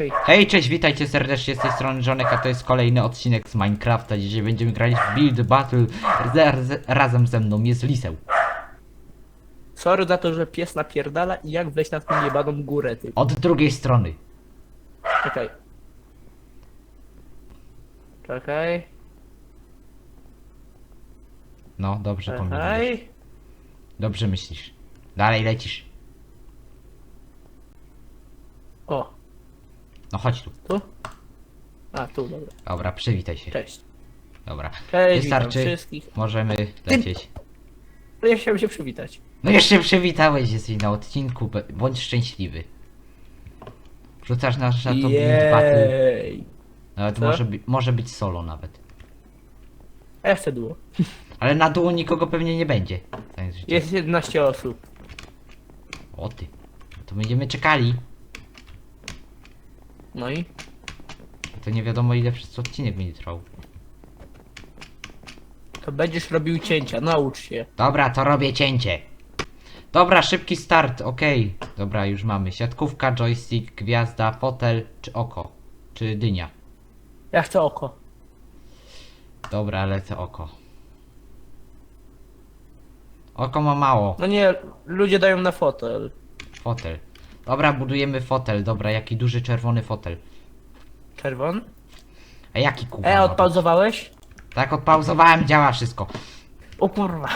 Okej. Hej, cześć, witajcie serdecznie z tej strony Żonek, a to jest kolejny odcinek z Minecrafta. Dzisiaj będziemy grać w Build Battle. Razem ze mną jest Liseł. Sorry za to, że pies napierdala i jak wejść na tą jebaną górę, ty. Od drugiej strony. Czekaj. Czekaj. No, dobrze pomyliłeś. Czekaj. Dobrze myślisz. Dalej lecisz. O, No chodź tu. tu? A, tu, dobra. Dobra, przywitaj się. Cześć. Dobra. Cześć, witam Wystarczy. wszystkich. Możemy lecieć. No ja chciałem się przywitać. No jeszcze przywitałeś, jesteś na odcinku, be- bądź szczęśliwy. Rzucasz nasz na to Build Battle. Jej. Nawet Co? może, może być solo nawet. A ja chcę duo. Ale na dół nikogo pewnie nie będzie. Jest 11 osób. O ty. To będziemy czekali. No i? To nie wiadomo ile przez odcinek będzie trwał. To będziesz robił cięcia, naucz się. Dobra, to robię cięcie. Dobra, szybki start, okej. Dobra, już mamy. Siatkówka, joystick, gwiazda, fotel, czy oko. Czy dynia. Ja chcę oko. Dobra, lecę oko. Oko ma mało. No nie, ludzie dają na fotel. Fotel. Dobra, budujemy fotel. Dobra, jaki duży czerwony fotel. Czerwon. A jaki kurwa? E, ma być? odpauzowałeś? Tak, odpauzowałem, działa wszystko. O kurwa.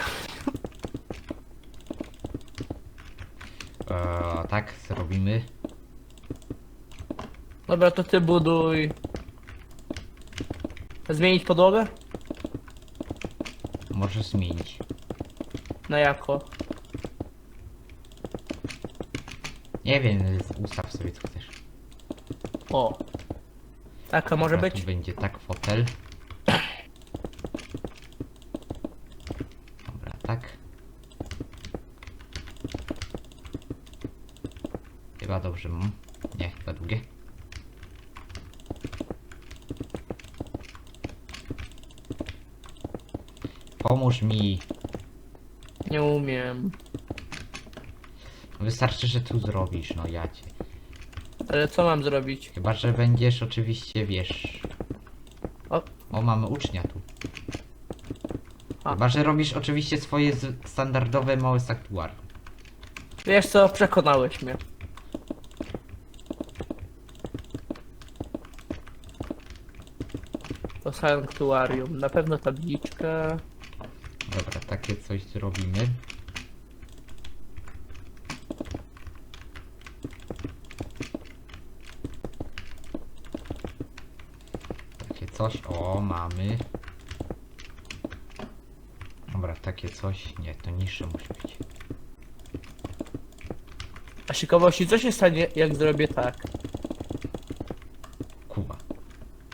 Eee, tak, zrobimy. Dobra, to ty buduj. Zmienić podłogę? Możesz zmienić. No jako? Nie wiem, ustaw sobie co chcesz. O. Taka może Dobra, być? Tu będzie tak fotel. Dobra, tak. Chyba dobrze mam. Nie, chyba długie. Pomóż mi. Nie umiem. Wystarczy, że tu zrobisz, no ja cię. Ale co mam zrobić? Chyba, że będziesz oczywiście, wiesz... O. O, mamy ucznia tu. A. Chyba, że robisz oczywiście swoje z- standardowe małe saktuarium. Wiesz co, przekonałeś mnie. To sanktuarium. Na pewno tabliczka. Dobra, takie coś zrobimy. Takie mamy. Dobra, takie coś, nie, to niższe musi być. A ciekawości, co się stanie, jak zrobię tak? Kuba,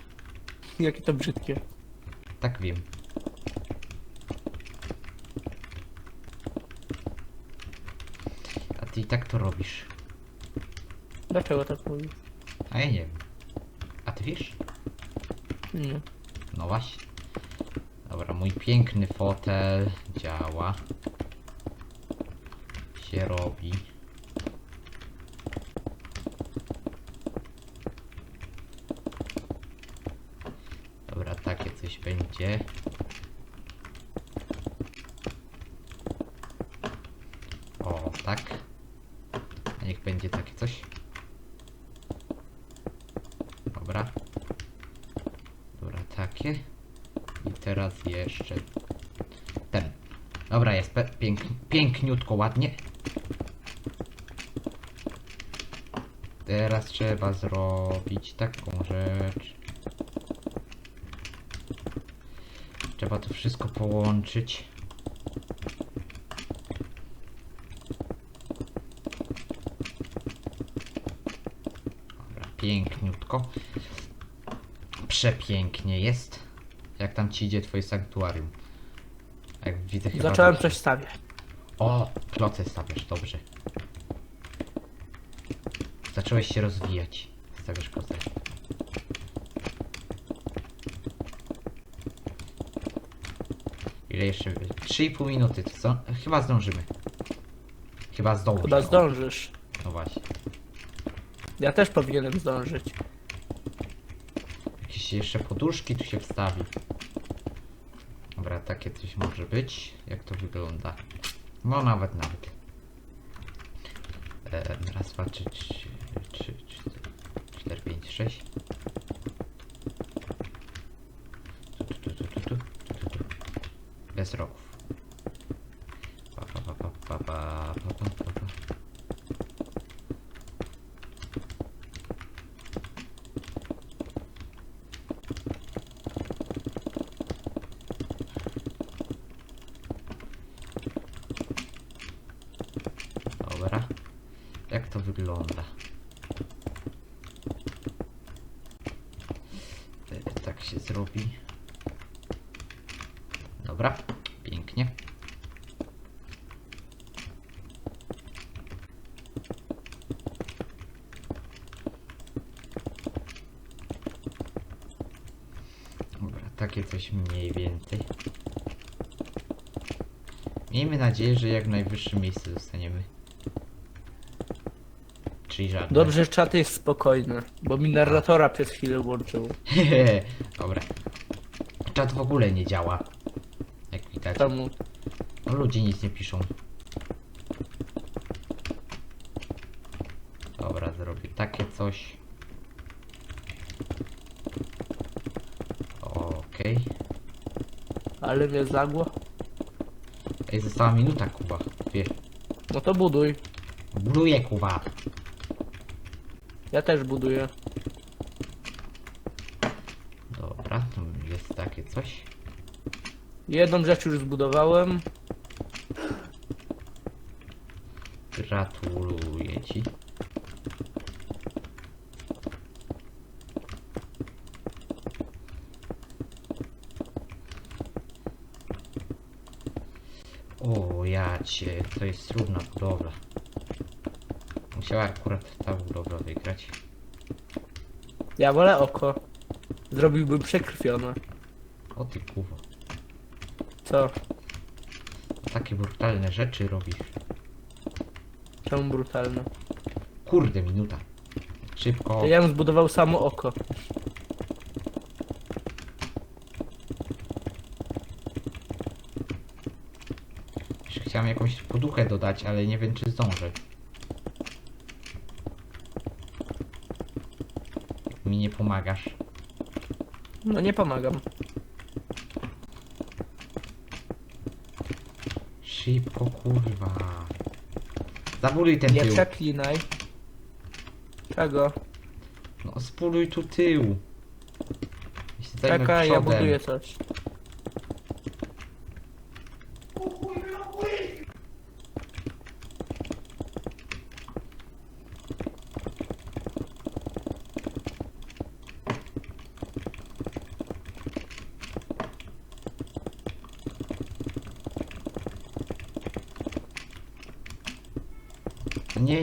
Jakie to brzydkie. tak wiem. A ty i tak to robisz. Dlaczego tak mówisz? A ja nie wiem. A ty wiesz? Nie. No właśnie. Dobra, mój piękny fotel działa. Się robi. Dobra, takie coś będzie. O, tak. A niech będzie takie coś. Dobra. Dobra, takie. I teraz jeszcze ten. Dobra, jest pe- pięk piękniutko, ładnie. Teraz trzeba zrobić taką rzecz. Trzeba to wszystko połączyć. Dobra, piękniutko. Przepięknie jest. Jak tam ci idzie twoje sanktuarium? Jak widzę chyba... Zacząłem coś stawiać. O, kloce stawiasz, dobrze. Zacząłeś się rozwijać. Stawiasz kloce. Ile jeszcze? 3,5 minuty, to co? Chyba zdążymy. Chyba zdążymy. Chyba zdążysz. No właśnie. Ja też powinienem zdążyć. Jakieś jeszcze poduszki tu się wstawi coś może być. Jak to wygląda? No nawet, nawet. E, raz, dwa, trzy, trzy, trzy, cztery, pięć, sześć. Tu, tu, tu, tu, tu, tu, tu, tu. Bez rogów. Takie coś mniej więcej. Miejmy nadzieję, że jak najwyższe miejsce dostaniemy. Czyli żadne. Dobrze, że czat jest spokojny, bo mi narratora przez chwilę włączył. Dobra. Czat w ogóle nie działa. Jak widać. Czemu? No, ludzie nic nie piszą. Dobra, zrobię takie coś. Okej. Ale mnie zagło. Ej, została minuta, Kuba. Wie. No to buduj. Buduję, Kuba. Ja też buduję. Dobra, tu jest takie coś. Jedną rzecz już zbudowałem. Gratuluję ci. O, ja cię, to jest trudna budowla. Musiała akurat ta budowla wygrać. Ja wolę oko. Zrobiłbym przekrwione. O ty kurwa, Co? takie brutalne rzeczy robisz. Czemu brutalne? Kurde, minuta. Szybko. To ja bym zbudował samo oko. Jeszcze Chciałem jakąś poduchę dodać, ale nie wiem czy zdążę. Mi nie pomagasz. No nie pomagam. Szybko, kurwa. Zabuduj ten Nie tył. przeklinaj. Czego? No, zbuduj tu tył. Ja się zajmę Czekaj, ja przodem. buduję coś.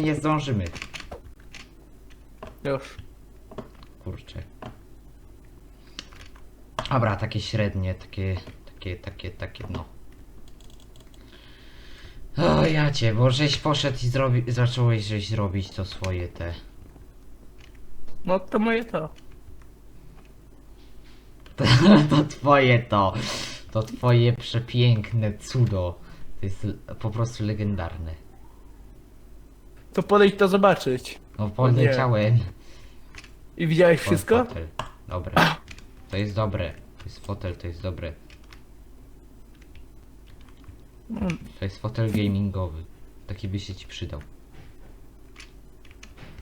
Nie, zdążymy. Już. Kurczę. Dobra, takie średnie, takie, takie, takie, takie, no. O, ja cię, bo żeś poszedł i zrobi, zacząłeś żeś robić to swoje te. No to moje to. To twoje to. To twoje przepiękne cudo. To jest po prostu legendarne. To podejdź to zobaczyć. No poleciałem. I widziałeś wszystko? Fotel. Dobra. To jest dobre. To jest fotel, to jest dobre. Mm, To jest fotel gamingowy. Taki by się ci przydał.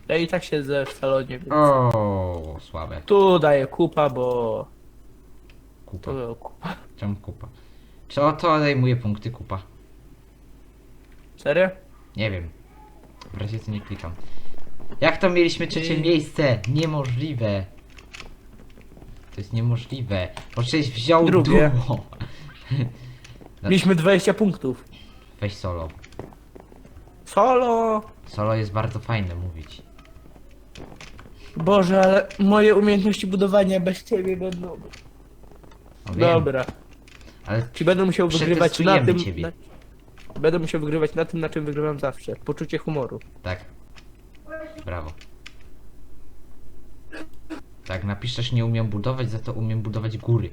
Ja i tak siedzę w salonie, więc... O, słabe. Tu daję kupa, bo... Kupa. To kupa. Czemu kupa? Czy o to odejmuje punkty kupa? Serio? Nie wiem. W razie co nie klikam. Jak to mieliśmy trzecie I- miejsce? Niemożliwe. To jest niemożliwe. Przecież wziął Drugie. duo. Mieliśmy 20 punktów. Weź solo. Solo! Solo jest bardzo fajne mówić. Boże, ale moje umiejętności budowania bez ciebie będą... No wiem, Dobra. Ale Czy będę musiał wygrywać na Przetestujemy tym... ciebie. Będę musiał wygrywać na tym, na czym wygrywam zawsze. Poczucie humoru. tak. Brawo. Tak, napiszesz nie umiem budować, za to umiem budować góry.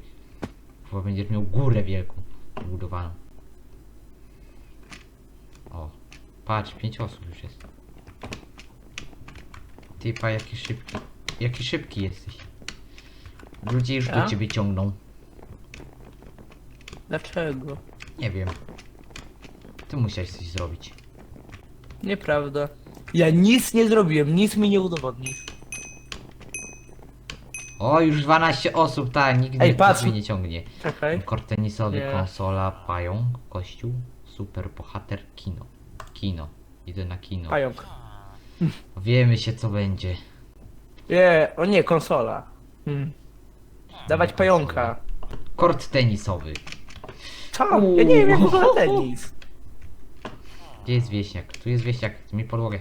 Bo będziesz miał górę wielką budowaną. O, patrz, pięć osób już jest. Ty pa, jaki szybki. Jaki szybki jesteś. Ludzie już do ciebie ciągną. Dlaczego? Nie wiem. Ty musiałeś coś zrobić. Nieprawda. Ja nic nie zrobiłem, nic mi nie udowodnisz. O, już 12 osób, tak, nikt Ej, nie, patrz. mnie nie ciągnie. Czekaj. Kort tenisowy, Nie. konsola, pająk, kościół, super bohater, kino. Kino. Idę na kino. Pająk. Wiemy się co będzie. Nie, o nie, konsola. Hmm. Dawać Nie, pająka. Kort tenisowy. Co? Ja nie wiem jak wygląda tenis. Gdzie jest wieśniak? Tu jest wieśniak, mi podłogę.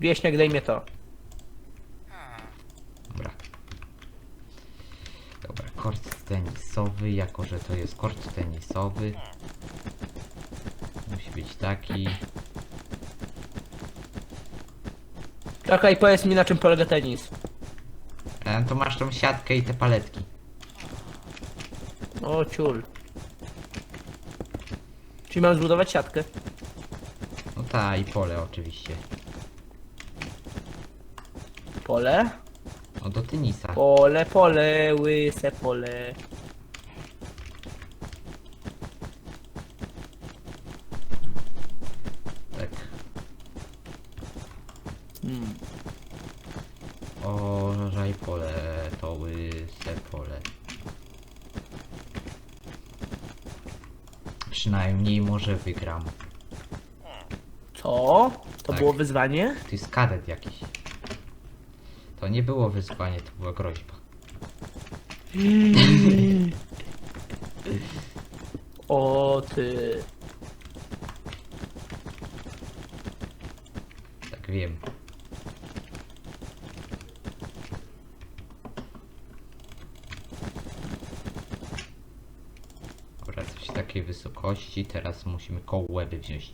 Wieśniak, daj mnie to. Dobra. Dobra, kort tenisowy, jako że to jest kort tenisowy. Musi być taki. Czekaj, powiedz mi na czym polega tenis. E, to masz tą siatkę i te paletki. O ciul. Czyli mam zbudować siatkę. No ta i pole oczywiście. Pole? No do tenisa. Pole, pole, łyse pole. Tak. Hmm. Oraj pole, to łyse pole. Przynajmniej może wygram. Co? To Tak. było wyzwanie? To jest kadet jakiś. To nie było wyzwanie, to była groźba. O ty. Tak wiem. Dobra, coś wysokości. Teraz musimy koło łeby wziąć.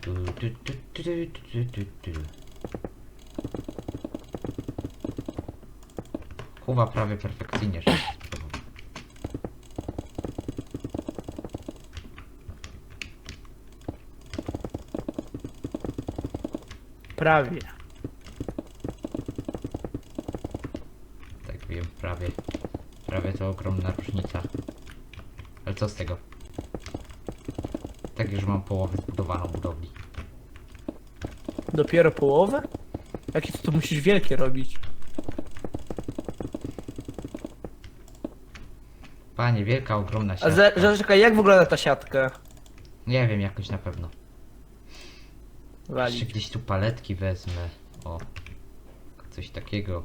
Tu, tu, tu, tu, tu, tu, tu. Kuba prawie perfekcyjnie. Prawie. Tak wiem, prawie. Prawie to ogromna różnica. Ale co z tego? Tak już mam połowę zbudowaną budowli. Dopiero połowę? Jakie to, to musisz wielkie robić? Panie, wielka, ogromna A siatka. za, za, czekaj, jak wygląda ta siatka? Nie wiem, jakoś na pewno. Jeszcze gdzieś tu paletki wezmę. O. Coś takiego.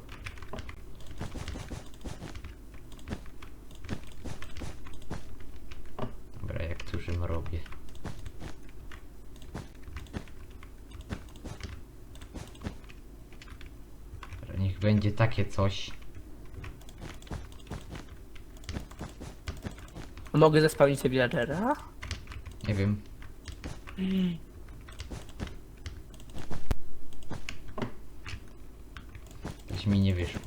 Dobra, jak dużym robię. Dobra, niech będzie takie coś. Mogę zespawnić sobie villagera? Nie wiem. Coś mi nie wyszło.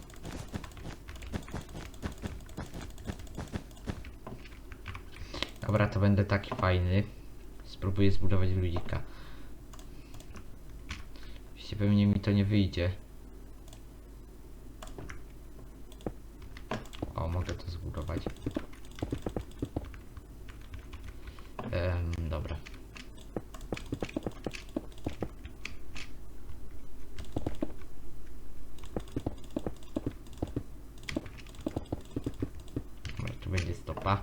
Dobra, to będę taki fajny. Spróbuję zbudować ludzika. Oczywiście pewnie mi to nie wyjdzie. O, mogę to zbudować. Em, dobra. Dobra, tu będzie stopa.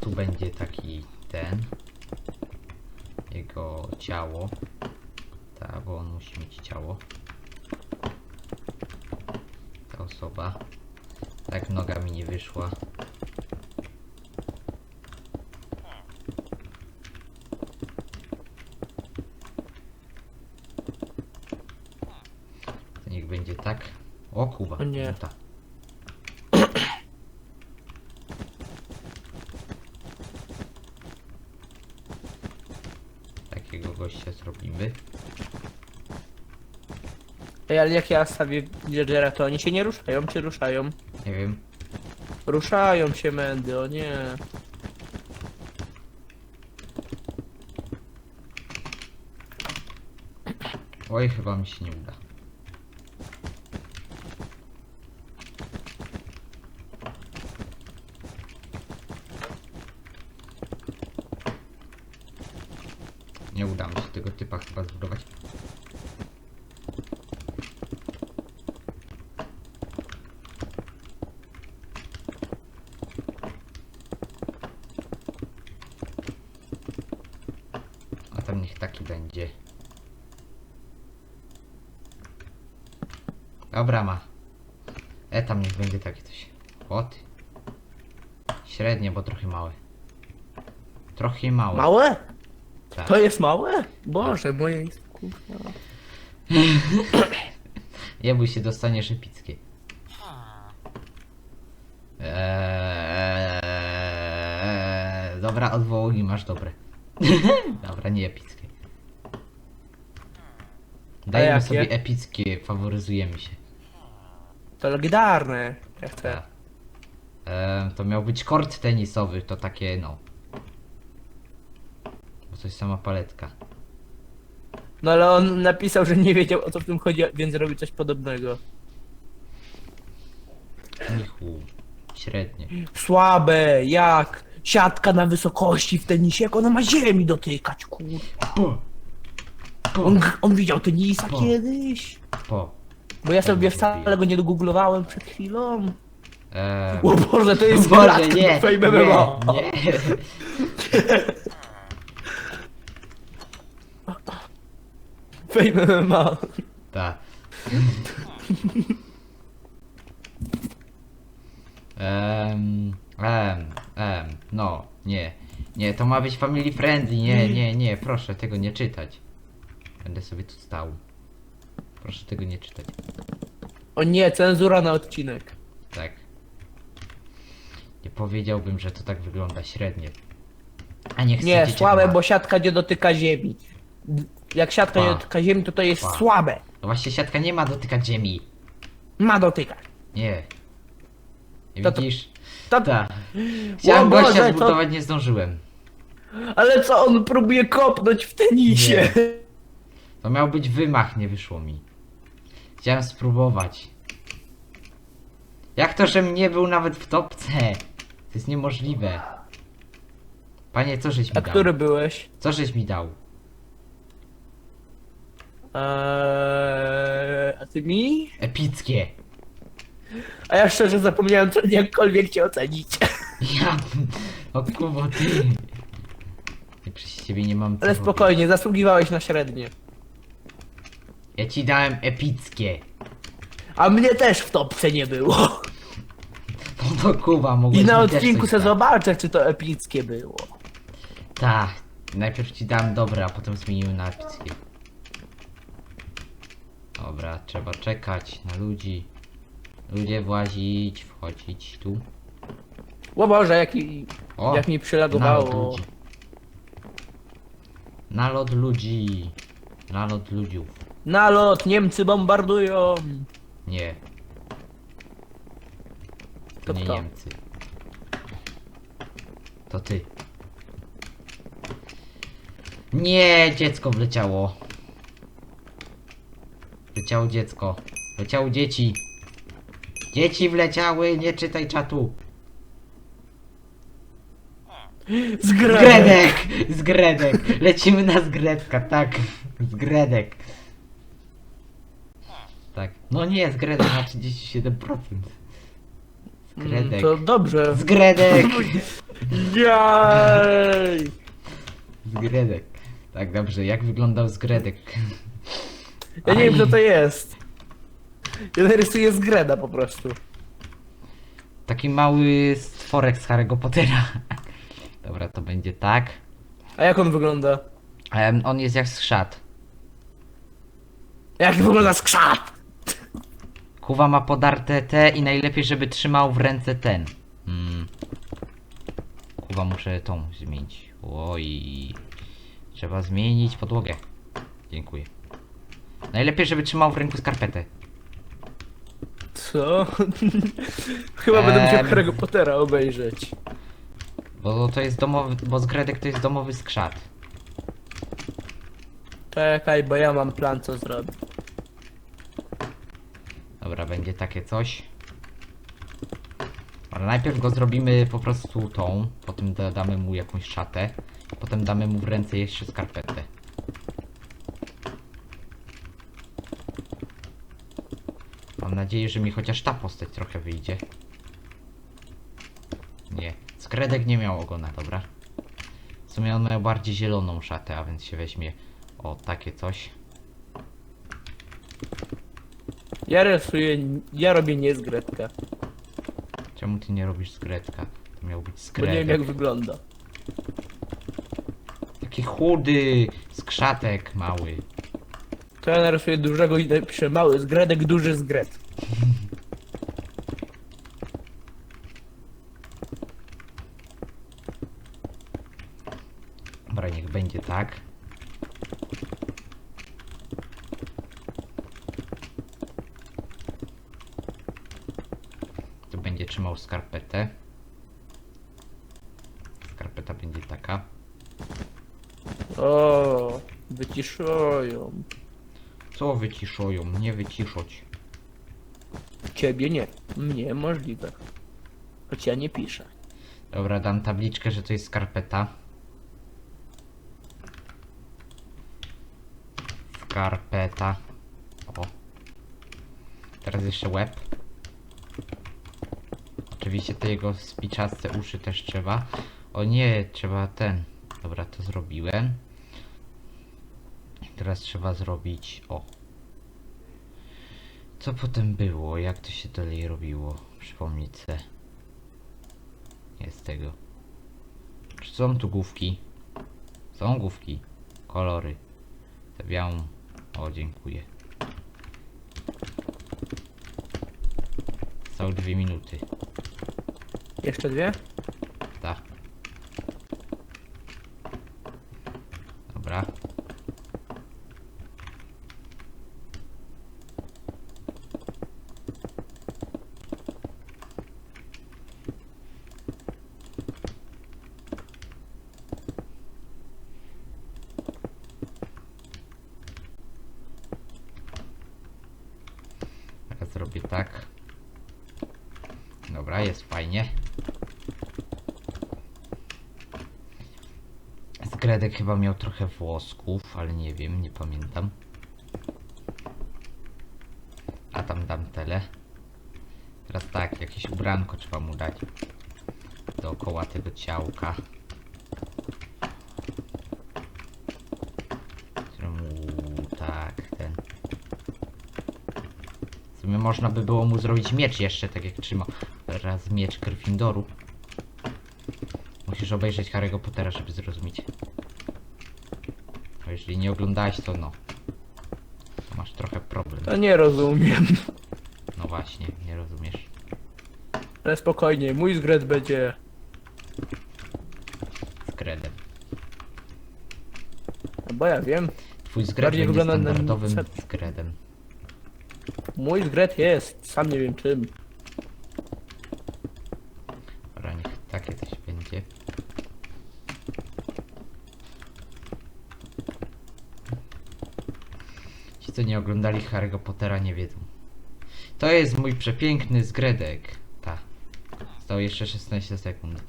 Tu będzie taki ten. Jego ciało. Tak, bo on musi mieć ciało. Ta osoba. Tak, noga mi nie wyszła. To niech będzie tak. O Kuba. O nie. żółta. Takiego gościa zrobimy. Ej, ale jak ja stawię villagera, to oni się nie ruszają, czy ruszają? Nie wiem. Ruszają się mędy, o nie. Oj, chyba mi się nie uda. Nie uda mi się tego typa chyba zbudować. A tam niech taki będzie. Dobra ma. E tam niech będzie takie coś. Chłoty. Średnie, bo trochę małe. Trochę małe. Małe? Tak. To jest małe? Boże, moje jest kurwa. Nie bój się, dostaniesz epickie. Eee, dobra, odwołuj masz dobre. dobra, nie epickie. Dajmy jakie? sobie epickie, faworyzujemy się. To legendarne. Ja chcę. Tak. Eee, to miał być kort tenisowy, to takie no. Bo coś sama paletka. No ale on napisał, że nie wiedział o co w tym chodzi, więc robi coś podobnego. Nichu. Średnie. Słabe, jak siatka na wysokości w tenisie, jak ona ma ziemi dotykać, kur... Po. Po. On, on widział tenisa Po. kiedyś. Po. Bo ja sobie wcale go nie dogooglowałem przed chwilą. Eee, O Boże, to jest Boże, nie, do Fame nie, MMA. nie. Fame MMA. Ta. Em, em, em, no, nie. Nie, to ma być family friendly, nie, nie, nie, proszę tego nie czytać. Będę sobie tu stał. Proszę tego nie czytać. O nie, cenzura na odcinek. Tak. Nie powiedziałbym, że to tak wygląda średnie. A nie chcecie Nie, słabe, bo siatka nie dotyka ziemi. Jak siatka nie dotyka ziemi, to to jest Pa. słabe. No właśnie siatka nie ma dotykać ziemi. Ma dotykać. Nie. Nie To to- widzisz? To, Tak. Chciałem gościa Boże, to- zbudować, nie zdążyłem. Ale co on próbuje kopnąć w tenisie? To miał być wymach, nie wyszło mi. Chciałem spróbować. Jak to, że nie był nawet w topce? To jest niemożliwe. Panie, co żeś mi A dał? który byłeś? Co żeś mi dał? Eee, a ty mi? Epickie. A ja szczerze zapomniałem co jakkolwiek cię ocenić. Ja... O kurwa, ty. Ja przez ciebie nie mam co Ale robić. spokojnie, zasługiwałeś na średnie. Ja ci dałem epickie. A mnie też w topce nie było. To kuba, mogłeś I na mi odcinku coś se zobaczę, czy to epickie było. Tak. Najpierw ci dałem dobre, a potem zmieniłem na epickie. Dobra, trzeba czekać na ludzi. Ludzie włazić, wchodzić tu. O Boże, jak, i- O! jak mi Nalot przylagowało. ludzi. Nalot ludzi. Nalot ludziów. Nalot, Niemcy bombardują. Nie. To nie kto? Niemcy. To ty. Nie, dziecko wleciało. Wleciało dziecko. Wleciało dzieci. Dzieci wleciały, nie czytaj czatu. Zgredek. Zgredek! Zgredek! Lecimy na zgredka, tak. Zgredek. Tak. No nie, zgredek ma 37%. Zgredek. To dobrze. Zgredek! Jej! Zgredek. Tak, dobrze. Jak wyglądał zgredek? Ja nie wiem Aj. kto to jest. Ja narysuję zgreda po prostu. Taki mały stworek z Harry'ego Pottera. Dobra, to będzie tak. A jak on wygląda? Em, on jest jak skrzat. Jak wygląda skrzat? Kuwa ma podarte te i najlepiej, żeby trzymał w ręce ten. Mm. Kuwa muszę tą zmienić. Oj. Trzeba zmienić podłogę. Dziękuję. Najlepiej, żeby trzymał w ręku skarpetę. Co? Chyba będę musiał Em. Harry'ego Pottera obejrzeć. Bo to jest domowy, bo zgredek to jest domowy skrzat. Czekaj, bo ja mam plan co zrobić. Dobra, będzie takie coś. Ale najpierw go zrobimy po prostu tą, potem da- damy mu jakąś szatę, potem damy mu w ręce jeszcze skarpetę. Mam nadzieję, że mi chociaż ta postać trochę wyjdzie. Nie, skredek nie miał ogona, dobra. W sumie on miał bardziej zieloną szatę, a więc się weźmie o takie coś. Ja rysuję, ja robię nie z Gretka, Czemu ty nie robisz skredka? To miał być bo nie wiem jak wygląda. Taki chudy skrzatek mały. To ja narysuję dużego i napiszę mały z Gredek, duży z Gret. Dobra, niech będzie tak. Tu będzie trzymał skarpetę. Skarpeta będzie taka. O, wyciszują. Co wyciszują? Nie wyciszać. Ciebie nie, mnie możliwe. Choć ja nie piszę. Dobra, dam tabliczkę, że to jest skarpeta. Skarpeta. O. Teraz jeszcze łeb. Oczywiście te jego spiczaste uszy też trzeba. O nie, trzeba ten. Dobra, to zrobiłem. Teraz trzeba zrobić. O. Co potem było? Jak to się dalej robiło? Przypomnieć se. Jest tego. Czy są tu główki? Są główki. Kolory. Tę białą. O, dziękuję. Są dwie minuty. Jeszcze dwie? Tak. Dobra. Teraz zrobię tak. Dobra, jest fajnie. Chyba miał trochę włosków, ale nie wiem, nie pamiętam. A tam dam tyle. Teraz tak, jakieś ubranko trzeba mu dać. Dookoła tego ciałka. Tak, ten. W sumie można by było mu zrobić miecz jeszcze, tak jak trzyma teraz miecz Gryffindoru. Musisz obejrzeć Harry'ego Pottera, żeby zrozumieć. Jeżeli nie oglądałeś, to no. To masz trochę problem. To nie rozumiem. No właśnie, nie rozumiesz. Ale spokojnie, mój z Gret będzie... Z Gredem. No bo ja wiem, Twój Zgred Bardziej będzie wygląda na standardowym mój z Gret jest, sam nie wiem czym. Dobra, niech takie coś będzie. Ci, co nie oglądali Harry'ego Pottera, nie wiedzą. To jest mój przepiękny zgredek. Ta. Zostało jeszcze 16 sekund.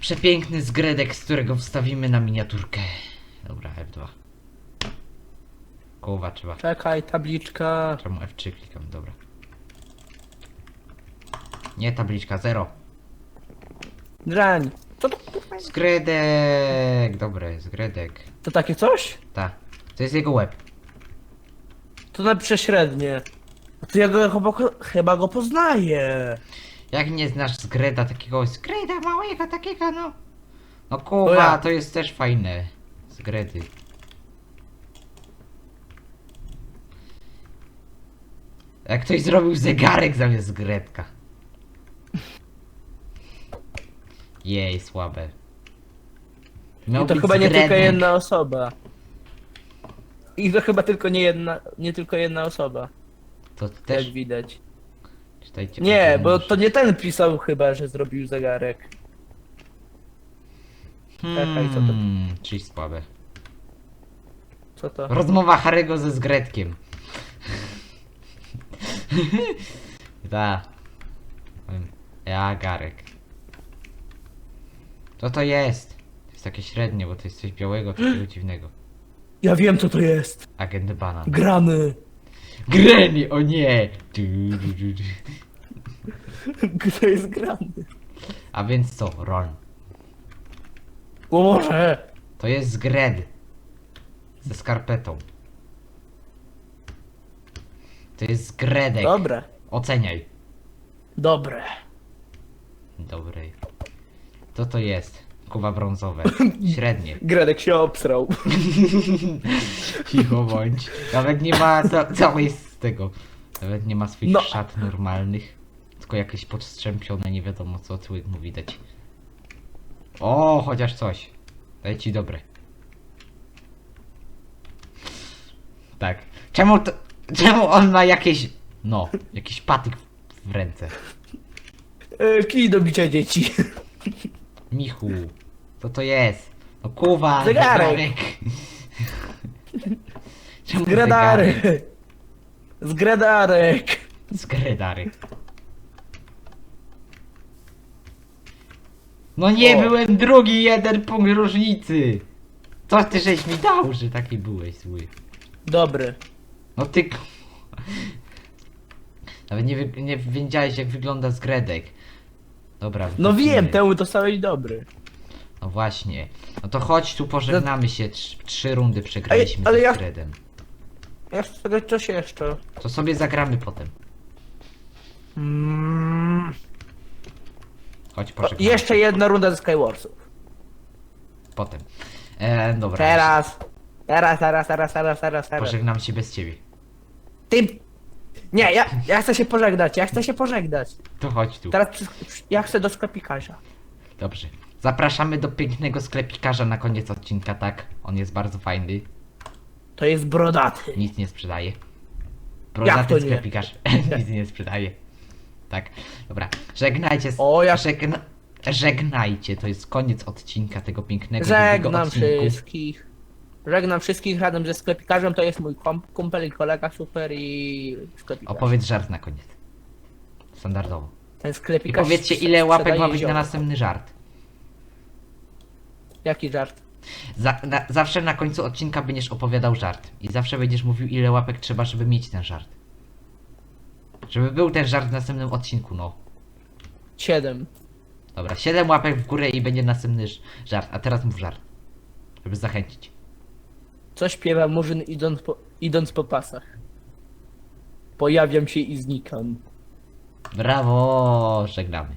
Przepiękny zgredek, z którego wstawimy na miniaturkę. Dobra, F2. Kołowa trzeba. Czekaj, tabliczka. Czemu F3 klikam? Dobra. Nie tabliczka, zero. Drań. Co to? Zgredek! Dobre, zgredek. To takie coś? Ta. To jest jego łeb. To napiszę średnie. To ja go chyba, chyba go poznaję. Jak nie znasz zgreda takiego, zgreda małego takiego, no. No To ja. to jest też fajne. Zgredy. Jak ktoś zrobił zegarek zamiast zgredka. Jej, słabe. I to chyba nie tylko jedna osoba. I to chyba tylko nie jedna, nie tylko jedna osoba, To jak też widać. czytajcie. Nie, bo to nie ten pisał chyba, że zrobił zegarek. Czekaj, co to- Hmm, czyli słabe. Co to? Rozmowa Harego ze Zgretkiem. da. Ja, Garek. Co to jest? To jest takie średnie, bo to jest coś białego, takiego dziwnego. Ja wiem co to jest. Agent Banan. Grany. Granny, o nie! Du, du, du, du. To jest grany. A więc co? Ron. O może. To jest Zgred. Ze skarpetą. To jest Zgredek. Dobre. Oceniaj. Dobre. Dobrej. Co to jest? Kuba brązowe. Średnie. Gredek się obsrał. Cicho bądź. Nawet nie ma ca całej z tego. Nawet nie ma swoich No. szat normalnych. Tylko jakieś podstrzępione, nie wiadomo co tu mu widać. O, chociaż coś. Daję ci dobre. Tak. Czemu to... Czemu on ma jakieś... No, jakiś patyk w- w ręce? E, Kij do bicia dzieci. Michu. Co to jest? No kuwa, Zegarek. Czemu Zgradarek. Zgradarek. Zgredarek. No nie, O. byłem drugi, jeden punkt różnicy. Co ty żeś mi dał, że taki byłeś zły? Dobry. No ty... k- Nawet nie, wy- nie wiedziałeś jak wygląda zgredek. Dobra. No wrócimy. wiem, temu dostałeś dobry. No właśnie. No to chodź tu pożegnamy się. Trz, trzy rundy przegraliśmy ale ze ja- zgredem. Jeszcze coś jeszcze. To sobie zagramy potem. Mm. Chodź O, pożegnamy jeszcze się. jedna runda ze Skywarsów. Potem. E, dobra. Teraz. Teraz, teraz, teraz, teraz, teraz, teraz. Pożegnam się bez ciebie. Ty... Nie, ja, ja chcę się pożegnać, ja chcę się pożegnać. To chodź tu. Teraz przy, ja chcę do sklepikarza. Dobrze. Zapraszamy do pięknego sklepikarza na koniec odcinka, tak? On jest bardzo fajny. To jest brodaty. Nic nie sprzedaje. Jak Brodaty to nie? sklepikarz nic nie sprzedaje. Tak. Dobra. Żegnajcie. O, ja- Żegna... Żegnajcie. To jest koniec odcinka tego pięknego drugiego Żegnam odcinku. wszystkich. Żegnam wszystkich razem ze sklepikarzem, to jest mój kumpel i kolega super i sklepikarz. Opowiedz żart na koniec. Standardowo. Ten I sklepikarz powiedzcie ile łapek ma być na następny żart. Jaki żart? Za, na, zawsze na końcu odcinka będziesz opowiadał żart. I zawsze będziesz mówił ile łapek trzeba, żeby mieć ten żart. Żeby był ten żart w następnym odcinku, no. Siedem. Dobra, 7 łapek w górę i będzie następny ż- żart. A teraz mów żart. Żeby zachęcić. Co śpiewa murzyn idąc po, idąc po pasach? Pojawiam się i znikam. Brawo, żegnamy.